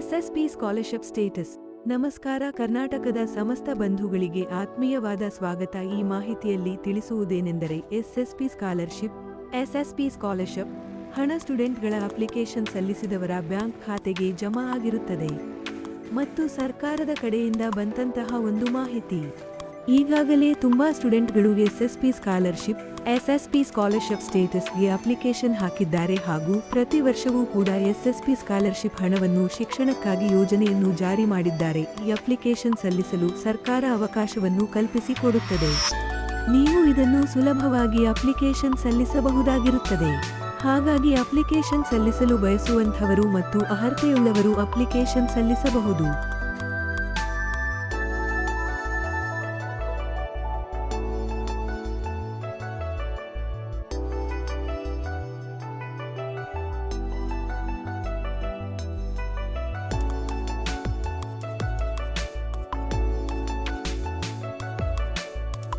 SSP scholarship status. ನಮಸ್ಕಾರ ಕರ್ನಾಟಕದ ಸಮಸ್ತ ಬಂಧುಗಳಿಗೆ ಆತ್ಮೀಯವಾದ ಸ್ವಾಗತ. ಈ ಮಾಹಿತಿಯಲ್ಲಿ ತಿಳಿಸುವುದೇನೆಂದರೆ S S P scholarship S S P scholarship ಹಣ ಸ್ಟೂಡೆಂಟ್ಗಳ ಅಪ್ಲಿಕೇಶನ್ ಸಲ್ಲಿಸಿದವರ ಬ್ಯಾಂಕ್ ಖಾತೆಗೆ ಜಮಾ ಆಗಿರುತ್ತದೆ. ಮತ್ತು ಸರ್ಕಾರದ ಕಡೆಯಿಂದ ಬಂದಂತಹ ಒಂದು ಮಾಹಿತಿ. ಈಗಾಗಲೇ ತುಂಬಾ ಸ್ಟೂಡೆಂಟ್ಗಳು ಎಸ್ಎಸ್ಪಿ ಸ್ಕಾಲರ್ಶಿಪ್ ಎಸ್ಎಸ್ಪಿ ಸ್ಕಾಲರ್ಶಿಪ್ ಸ್ಟೇಟಸ್ಗೆ ಅಪ್ಲಿಕೇಶನ್ ಹಾಕಿದ್ದಾರೆ ಹಾಗೂ ಪ್ರತಿ ವರ್ಷವೂ ಕೂಡ ಎಸ್ಎಸ್ಪಿ ಸ್ಕಾಲರ್ಶಿಪ್ ಹಣವನ್ನು ಶಿಕ್ಷಣಕ್ಕಾಗಿ ಯೋಜನೆಯನ್ನು ಜಾರಿ ಮಾಡಿದ್ದಾರೆ. ಈ ಅಪ್ಲಿಕೇಶನ್ ಸಲ್ಲಿಸಲು ಸರ್ಕಾರ ಅವಕಾಶವನ್ನು ಕಲ್ಪಿಸಿಕೊಡುತ್ತದೆ ನೀವು ಇದನ್ನು ಸುಲಭವಾಗಿ ಅಪ್ಲಿಕೇಶನ್ ಸಲ್ಲಿಸಬಹುದಾಗಿರುತ್ತದೆ. ಹಾಗಾಗಿ ಅಪ್ಲಿಕೇಶನ್ ಸಲ್ಲಿಸಲು ಬಯಸುವಂಥವರು ಮತ್ತು ಅರ್ಹತೆಯುಳ್ಳವರು ಅಪ್ಲಿಕೇಶನ್ ಸಲ್ಲಿಸಬಹುದು.